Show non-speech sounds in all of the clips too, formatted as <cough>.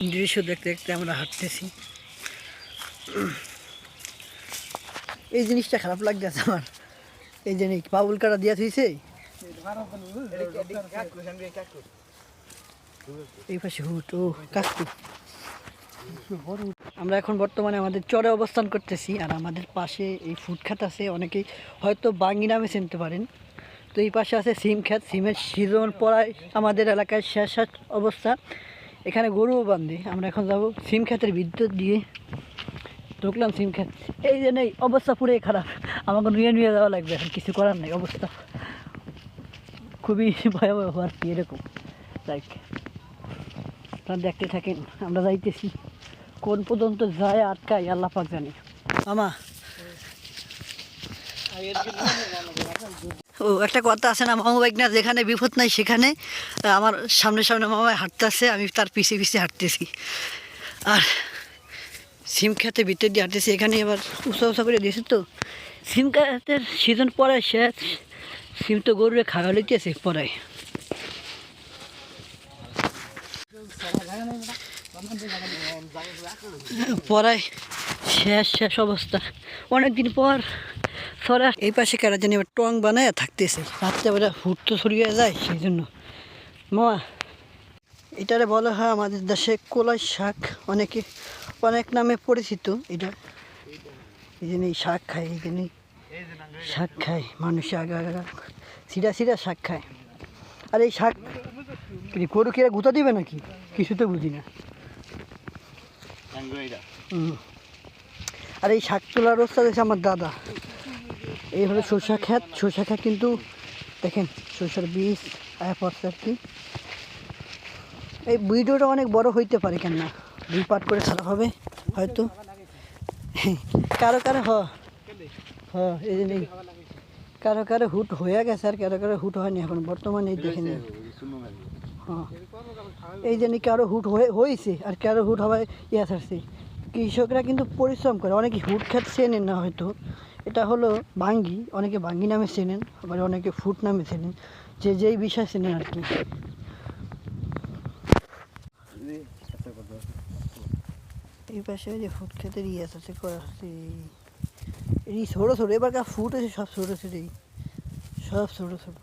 দৃশ্য দেখতে দেখতে আমরা হাঁটতেছি। এই জিনিসটা খারাপ লাগতেছে আমার। এই যে পাউল কাটা দিয়া থইছে। এই পাশে হুট, ও, কাকু। আমরা এখন বর্তমানে আমাদের চরে অবস্থান করতেছি আর আমাদের পাশে এই ফুড খাত আছে। অনেকেই হয়তো বাঙ্গি নামে চিনতে পারেন। তো এই পাশে আছে সিম খাত। সিমের সিজন পড়ায় আমাদের এলাকায় শেষ অবস্থা। এখানে গরুও বান্ধে। আমরা এখন যাব সিম খাতের বিদ্যুৎ দিয়ে। ঢুকলাম সিম খাত এই যে নেই, অবস্থা পুরোই খারাপ। আমাকে নিয়ে নিয়ে যাওয়া লাগবে এখন, কিছু করার নেই অবস্থা। খুবই <laughs> ভয়াবহ আর কি এরকম। লাইক দেখতে থাকেন, আমরা যাইতেছি। কোন পর্যন্ত যায় আটকাই আল্লাহ পাক জানে। আমা ও, একটা কথা আছে না মামা বাইক না যেখানে বিপদ নাই, সেখানে আমার সামনে সামনে মামাই হাঁটতেছে, আমি তার পিছিয়ে পিছিয়ে হাঁটতেছি। আর সিম খেতে ভিতর দিয়ে হাঁটতেছি, এখানে এবার উঁচা উঁচা করে দিয়েছে তো। সিম খেতের সিজন পরে শেষ, সিম তো গরুরে খাওয়া লইতেছে পরে পড়ায় শেষ শেষ অবস্থা। অনেকদিন পর সরা এই পাশে কেরা জানি এবার টং বানায় থাকতেছে। রাত্রে বেলা হুট তো ছড়িয়ে যায় সেই জন্য মা এটারে বলা হয় আমাদের দেশে কলাই শাক। অনেকে অনেক নামে পরিচিত এটা। এই জন্য এই শাক খায় এই জন্যই শাক খায় মানুষ আগা আগা সিরা সিরা শাক খায়। আর এই শাক গরু কিরা গুঁতা দিবে নাকি? কিছু তো বুঝি না। আর এই শাক তোলার দেখছে আমার দাদা। এই হলো সরষা ক্ষেত। সরষা ক্ষেত কিন্তু দেখেন, সরষার বীজ পড়ছে আর কি। এই ভিডিওটা অনেক বড় হইতে পারে কেন না দুই পার্ট করে ছাড়া হবে, হয়তো। কারও কারও হ এই নেই। কারও কারও হুট হয়ে গেছে আর কারও কারও হুট হয়নি, এখন বর্তমানে এই দেখে হ্যাঁ এই যে কারও হুট হয়ে হয়েছে আর কারও হুট হওয়ায় ইয়ে আসছে কৃষকরা কিন্তু পরিশ্রম করে, অনেকে হুট খেত চেনেন না হয়তো। এটা হলো বাঙ্গি অনেকে বাঙ্গি নামে চেনেন, আবার অনেকে ফুট নামে চেনেন, যে যেই বিষয় চেনেন আর কি। এই পাশে যে ফুট খেতের ইয়ে আছে করা আছে এই ছোটো ছোটো, এবার কার ফুট আছে, সব ছোটো ছোটোই সব ছোটো ছোটো।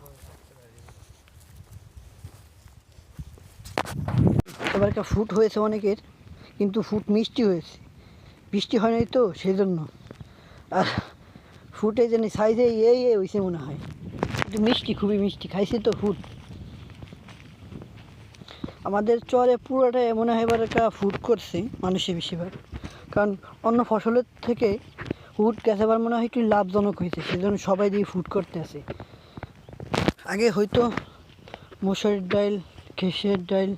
এবার একটা ফুট হয়েছে অনেকের, কিন্তু ফুট মিষ্টি হয়েছে। বৃষ্টি হয় নাই তো সেই জন্য আর ফুটে যেন সাইজে এই এই হয়েছে মনে হয়। কিন্তু মিষ্টি, খুবই মিষ্টি, খাইছে তো ফুট আমাদের চরে পুরোটাই মনে হয় এবার একটা ফুট করছে, মানুষে বেশিরভাগ। কারণ অন্য ফসলের থেকে ফুট গেছে এবার মনে হয় একটু লাভজনক হয়েছে সেই জন্য সবাই দিয়ে ফুট করতে আসে আগে হয়তো মসুরির ডাইল খেসের ডাইল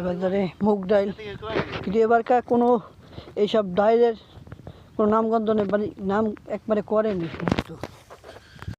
এবার ধরে মুগ ডাইল কিন্তু এবারকার কোনো এইসব ডাইলের নামগন্ধ নেই নাম একবারে করেনি কিন্তু।